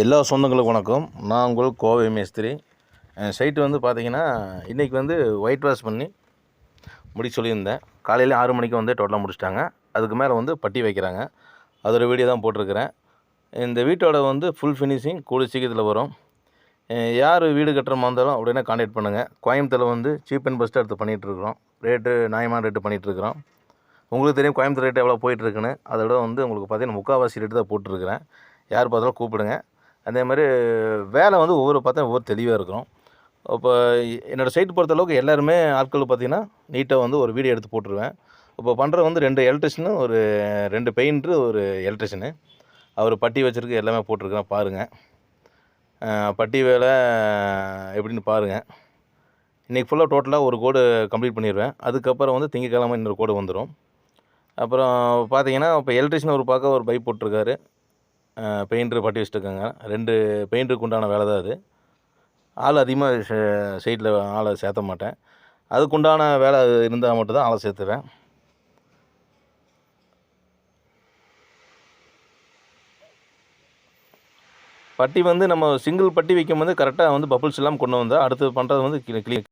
எல்லா சொந்தங்களுக்கும் வணக்கம். நான் உங்கள் கோவை மேஸ்திரி. சைட்டு வந்து பார்த்தீங்கன்னா இன்றைக்கி வந்து ஒயிட் வாஷ் பண்ணி முடிக்க சொல்லியிருந்தேன். காலையில் ஆறு மணிக்கு வந்து டோட்டலாக முடிச்சிட்டாங்க. அதுக்கு மேலே வந்து பட்டி வைக்கிறாங்க. அதோட வீடியோ தான் போட்டிருக்கிறேன். இந்த வீட்டோட வந்து ஃபுல் ஃபினிஷிங் கூடிய சீக்கிரத்தில் வரும். யார் வீடு கட்டுற இருந்தாலும் உடனே காண்டாக்ட் பண்ணுங்கள் கோயம்புத்தூரில் வந்து சீப் அண்ட் பெஸ்ட்டாக எடுத்து பண்ணிகிட்ருக்குறோம் ரேட்டு நியாயமான ரேட்டு பண்ணிகிட்ருக்குறோம் உங்களுக்கு தெரியும் கோயம்புத்தூர் ரேட்டு எவ்வளோ போயிட்டுருக்குன்னு அதோட வந்து உங்களுக்கு பார்த்திங்கன்னா முக்கால்வாசி ரேட்டு தான் போட்டிருக்கிறேன். யார் பார்த்தாலும் கூப்பிடுங்க. அதே மாதிரி வேலை வந்து ஒவ்வொரு பார்த்தா ஒவ்வொரு தெளிவாக இருக்கும் இப்போ என்னோடய சைட் பொறுத்த அளவுக்கு எல்லாருமே ஆட்கள் பார்த்தீங்கன்னா நீட்டாக வந்து ஒரு வீடியோ எடுத்து போட்டுருவேன். இப்போ பண்ணுற வந்து ரெண்டு எலக்ட்ரிஷனு ஒரு ரெண்டு பெயிண்ட்ரு ஒரு எலக்ட்ரிஷனு அவர் பட்டி வச்சுருக்கு எல்லாமே போட்டிருக்கேன் பாருங்கள் பட்டி வேலை எப்படின்னு பாருங்கள் இன்றைக்கி ஃபுல்லாக டோட்டலாக ஒரு கோடு கம்ப்ளீட் பண்ணிடுவேன் அதுக்கப்புறம் வந்து திங்கக்கிழமை இன்னொரு கோடு வந்துடும் அப்புறம் பார்த்தீங்கன்னா இப்போ எலக்ட்ரிஷியன் ஒரு பார்க்க ஒரு பைப் போட்டிருக்காரு. பெயிண்டர் பட்டி வச்சுட்டுருக்காங்க. ரெண்டு பெயிண்டருக்கு உண்டான வேலை தான் அது. ஆள் அதிகமாக சைட்டில் ஆளை சேர்த்த மாட்டேன். அதுக்குண்டான வேலை இருந்தால் மட்டும்தான் ஆளை சேர்த்துவேன். பட்டி வந்து நம்ம சிங்கிள் பட்டி வைக்கும் போது கரெக்டாக வந்து பப்புள்ஸ் எல்லாம் கொண்டு வந்தால் அடுத்து பண்ணுறது வந்து கிளீன்